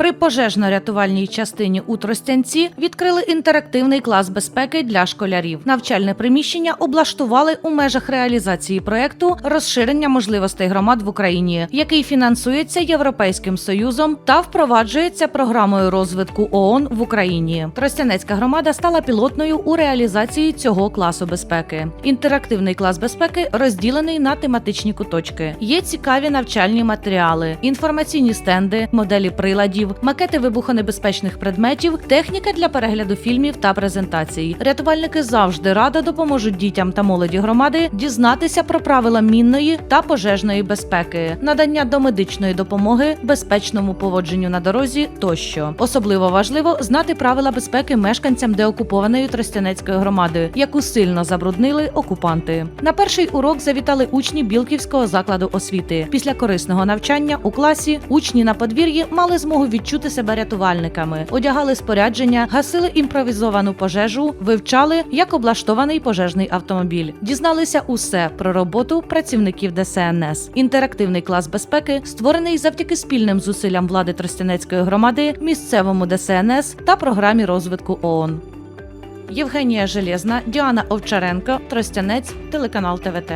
При пожежно-рятувальній частині у Тростянці відкрили інтерактивний клас безпеки для школярів. Навчальне приміщення облаштували у межах реалізації проекту розширення можливостей громад в Україні, який фінансується Європейським союзом та впроваджується програмою розвитку ООН в Україні. Тростянецька громада стала пілотною у реалізації цього класу безпеки. Інтерактивний клас безпеки розділений на тематичні куточки. Є цікаві навчальні матеріали, інформаційні стенди, моделі приладів, макети вибухонебезпечних предметів, техніка для перегляду фільмів та презентацій. Рятувальники завжди радо допоможуть дітям та молоді громади дізнатися про правила мінної та пожежної безпеки, надання домедичної допомоги, безпечному поводженню на дорозі тощо. Особливо важливо знати правила безпеки мешканцям деокупованої Тростянецької громади, яку сильно забруднили окупанти. На перший урок завітали учні Білківського закладу освіти. Після корисного навчання у класі учні на подвір'ї мали змогу відчути себе рятувальниками, одягали спорядження, гасили імпровізовану пожежу, вивчали, як облаштований пожежний автомобіль. Дізналися усе про роботу працівників ДСНС. Інтерактивний клас безпеки створений завдяки спільним зусиллям влади Тростянецької громади, місцевому ДСНС та програмі розвитку ООН. Євгенія Железна, Діана Овчаренко, Тростянець, телеканал ТВТ.